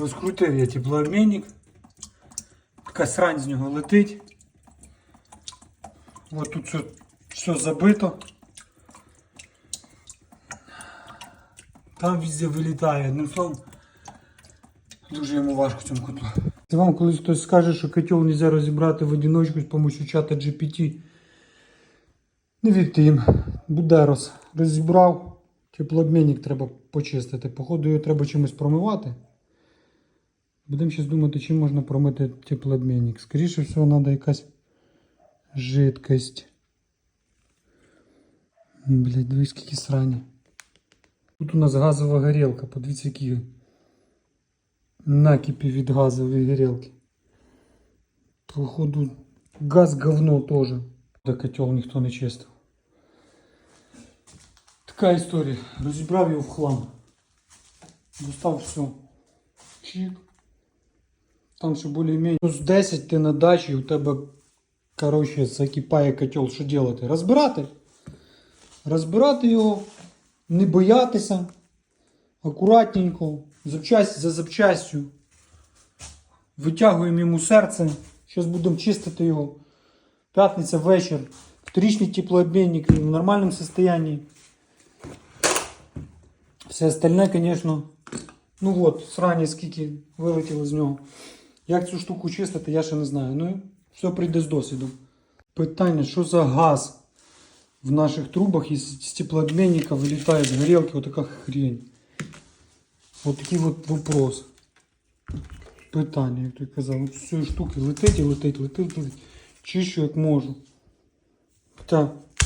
Розкрутив я теплообмінник. Така срань з нього летить. Ось тут все, все забито. Там везде вилітає. Одним словом, дуже йому важко цьому котлу. Вам колись хтось скаже, що котел можна розібрати в одиночку з допомогою чата GPT. Не вірте їм. Будерос розібрав. Теплообмінник треба почистити. Походу його треба чимось промивати. Будемо зараз думати, чим можна промити теплообмінник. Скоріше всього, треба якась жидкость. Блять, дивись, скільки срані. Тут у нас газова горілка. Подивіться, які накипі від газової горілки. Походу, газ говно теж. Та котел ніхто не чистив. Така історія. Розібрав його в хлам. Достав все. Чик. Там ще більш-менш. Плюс 10 ти на дачі, у тебе, коротше, закипає котел. Що робити? Розбирати. Розбирати його, не боятися. Акуратненько, запчасть за запчастю. Витягуємо йому серце. Зараз будемо чистити його. П'ятниця вечір. Вторичний теплообмінник в нормальному состоянии. Все остальне, конечно, ну от, срані скільки вилетіло з нього. Як цю штуку чистити, я ще не знаю. Ну, все прийде з досвідом. Питання, що за газ в наших трубах із теплообмінника вилітає з горілки, отака хрень. От такий от вопрос. Питання, як ти казав, от з цієї штуки летить і летить, летить, летить. Чищу як можу.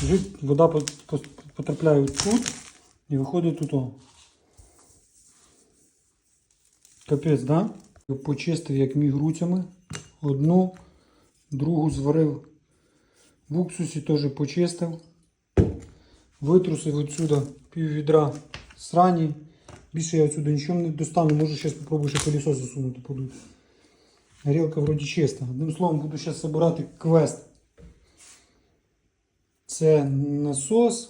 Жит- вода по- по- потрапляє тут і виходить тут. Капець, да? Почистив як міг руцями. Одну, другу зварив в уксусі, теж почистив. Витрусив отсюда пів відра срані. Більше я отсюда нічого не достану. Можу зараз спробую ще пилісос засунути. Горілка вроді чиста. Одним словом, буду зараз збирати квест. Це насос.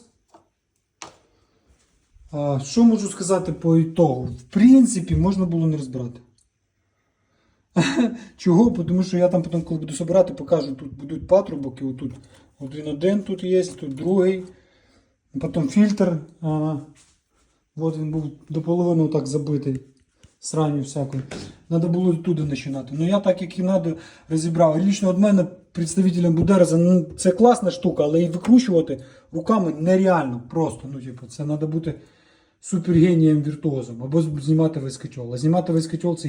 А, що можу сказати по ітогу? В принципі, можна було не розбирати. Чого? Тому що я там потім, коли буду збирати, покажу, тут будуть патрубок, і отут. От він один тут є, тут другий. Потім фільтр. А, от він був до половини так забитий. Сраню всякою. Треба було туди починати. Ну я так, як і треба, розібрав. Лічно від мене, представителям Будереза, ну це класна штука, але і викручувати руками нереально просто. Ну, типу, це треба бути супергенієм віртуозом або знімати весь котел. А знімати весь котел це